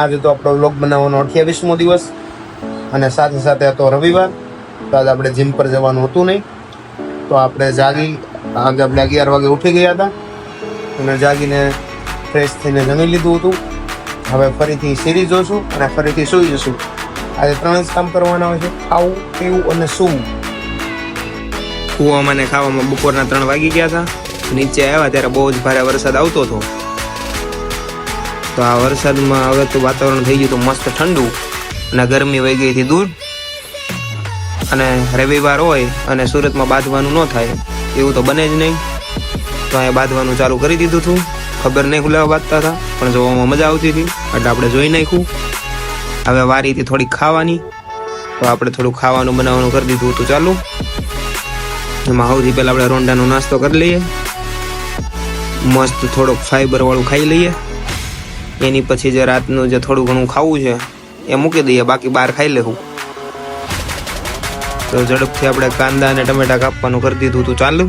આજે તો આપણો વ્લોગ બનાવવાનો અઠ્યાવીસમો દિવસ અને સાથે સાથે હતો રવિવાર. તો આજે આપણે જીમ પર જવાનું હતું નહીં. તો આપણે જાગી, આજે આપણે અગિયાર વાગે ઉઠી ગયા હતા અને જાગીને ફ્રેશ થઈને જમી લીધું હતું. હવે ફરીથી સિરીઝ જોશું અને ફરીથી સૂઈ જશું. આજે ત્રણ જ કામ કરવાના હોય છે, ખાવું, પીવું અને સૂવું. કૂવામાં ને ખાવામાં બપોરના ત્રણ વાગી ગયા હતા. નીચે આવ્યા ત્યારે બહુ જ ભારે વરસાદ આવતો હતો. તો આ વરસાદમાં હવે તો વાતાવરણ થઈ ગયું તો મસ્ત ઠંડુ અને ગરમી વહી ગઈ હતી દૂર. અને રવિવાર હોય અને સુરતમાં બાંધવાનું ન થાય, એવું તો બને જ નહીં. તો અહીંયા બાંધવાનું ચાલુ કરી દીધું હતું. ખબર નહીં ખુલ્લા બાંધતા હતા, પણ જોવામાં મજા આવતી હતી. એટલે આપણે જોઈ નાખ્યું. હવે વારીથી થોડી ખાવાની. તો આપણે થોડું ખાવાનું બનાવવાનું કરી દીધું હતું ચાલુ. એમાં સૌથી પહેલાં આપણે રોંડાનો નાસ્તો કરી લઈએ. મસ્ત થોડોક ફાઈબરવાળું ખાઈ લઈએ. એની પછી જે રાતનું જે થોડું ઘણું ખાવું છે એ મૂકી દઈએ બાકી બહાર ખાઈ લેવું. તો ઝડપથી આપણે કાંદા અને ટમેટા કાપવાનું કરી દીધું હતું ચાલુ.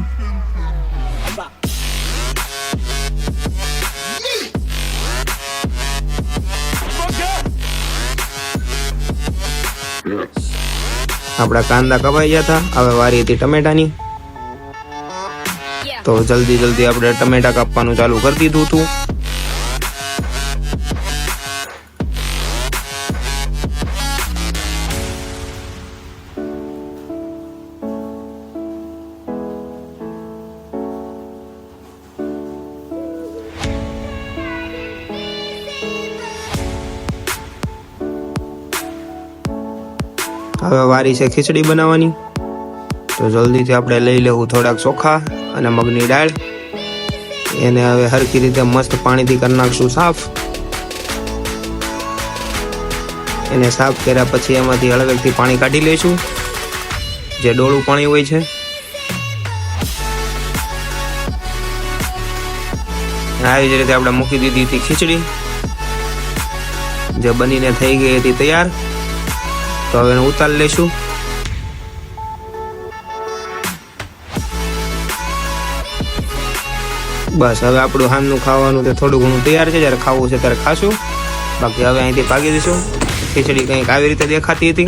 આપણા કાંદા કપાઈ ગયા હતા હવે વારી હતી ટમેટાની. તો જલ્દી જલ્દી આપણે ટમેટા કાપવાનું ચાલુ કરી દીધું હતું હવે વારી છે ખીચડી બનાવવાની. તો જલ્દીથી આપણે લઈ લેવું થોડાક ચોખા અને મગની દાળ. એને હવે હરખી રીતે મસ્ત પાણીથી કરી નાખશું સાફ. એને સાફ કર્યા પછી એમાંથી હળવેકથી પાણી કાઢી લઈશું. જે ડોળું પાણી હોય છે. આવી જ રીતે આપણે મૂકી દીધી હતી ખીચડી. જે બનીને થઈ ગઈ હતી તૈયાર. તો હવે એને ઉતારી લઈશું બસ હવે આપણું હામનું ખાવાનું તે થોડું ઘણું તૈયાર છે જ્યારે ખાવું છે ત્યારે ખાશું બાકી હવે અહીંથી ભાગી દઈશું ખીચડી કંઈક આવી રીતે દેખાતી હતી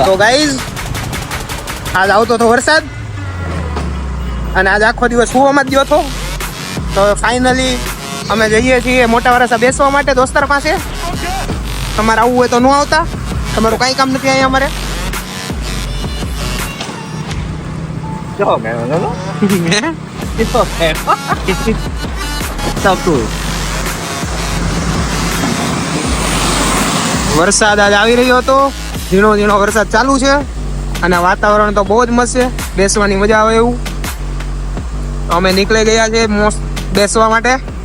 તો ગાઈઝ આજ આવતો હતો વરસાદ અને આજ આખો દિવસ સુવામાં જ ગયો હતો તો ફાઇનલી અમે જઈએ છીએ મોટા વરસા બેસવા માટે દોસ્તાર પાસે. તમારે આવવું હોય તો ન આવતા. તમારું કાંઈ કામ નથી અહીંયા અમારે. વરસાદ આજ આવી રહ્યો હતો. ઝીણો ઝીણો વરસાદ ચાલુ છે. અને વાતાવરણ તો બહુ જ મસ્ત છે. બેસવાની મજા આવે એવું. અમે નીકળી ગયા છે મોસ્ટ બેસવા માટે.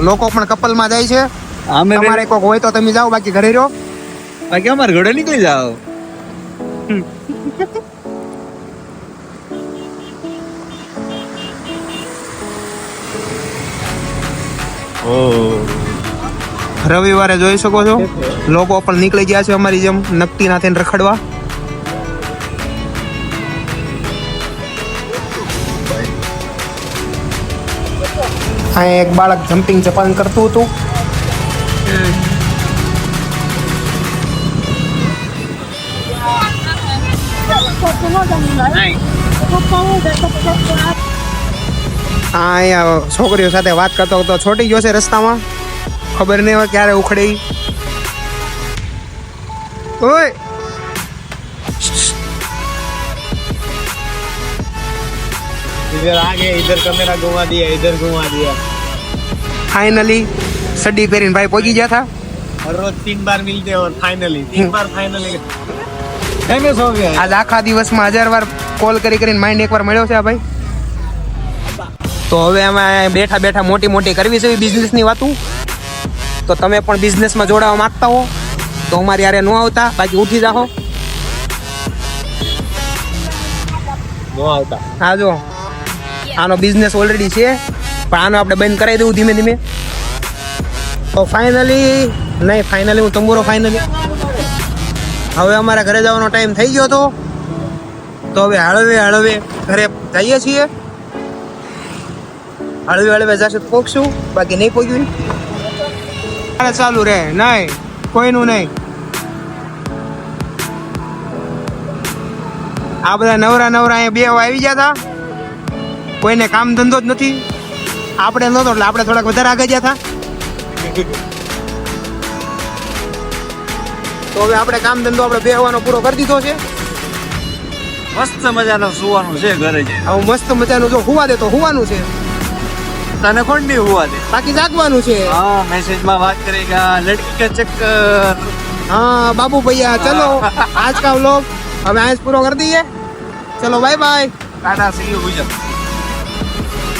લોકો પણ કપલમાં જાય છે. અમે તમારે કોક હોય તો તમે જાઓ બાકી ઘરે રહો. બાકી અમારે ઘરે નીકળી જાઓ. રવિવારે જોઈ શકો છો. લોકો પણ નીકળી ગયા છે અમારી જેમ નકટી ના થઈને રખડવા. અહીં એક બાળક જમ્પિંગ જપાન કરતું હતું. અહીંયા છોકરીઓ સાથે વાત કરતો હતો છોટી ગયો છે રસ્તામાં. ખબર નહીં હોય ક્યારે ઉખડી. ઓય! इधर आगे इधर कैमरा घुमा दिया इधर घुमा दिया ફાઇનલી સડી પહેરીને ભાઈ પહોંચી ગયા હતા हर रोज तीन बार मिलते हैं और फाइनली तीन बार फाइनली फेमस हो गया આજ આખા દિવસમાં હજાર વાર કોલ કરી કરીને માઇન્ડ એકવાર મળ્યો છે આ ભાઈ તો હવે અમે બેઠા બેઠા મોટી મોટી કરવી છે બિઝનેસની વાતું તો તમે પણ બિઝનેસમાં જોડાવા માંગતા હો તો અમારી યારે ન આવતા બાકી ઉઠી જાઓ नो आता હા જો આનો બિઝનેસ ઓલરેડી છે, પણ આનો આપણે બંધ કરાવી દઉં ધીમે ધીમે. તો ફાઇનલી નહીં ફાઇનલી હું તંબુરો ફાઇનલી હવે અમારા ઘરે જવાનો ટાઈમ થઈ ગયો હતો. તો હવે હળવે હળવે ઘરે જઈએ છીએ. હળવે હળવે જશે તો પોગશું, બાકી નહીં અરે ચાલુ રહે, નહીં, કોઈનું નહીં. આ બધા નવરા નવરા અહીંયા બે આવી ગયા હતા. કોઈને કામ ધંધો જ નથી. આપણે નહોતો એટલે આપણે થોડાક વધારે આગળ ગયા હતા તો હવે આપણે કામ ધંધો આપણે બેહવાનો પૂરો કરી દીધો છે. મસ્ત મજાનો સુવાનું છે ઘરે આવું મસ્ત મજાનું જો હુવા દે તો હુવાનું છે. તને કોણ નહીં હુવા દે? બાકી જાગવાનું છે. હા મેસેજમાં વાત કરેગા લડકી કે ચક્કર? હા બાબુ ભૈયા ચલો આજ લોક. હવે આજ પૂરો કરી દઈએ. ચલો bye bye tata see you Gujarat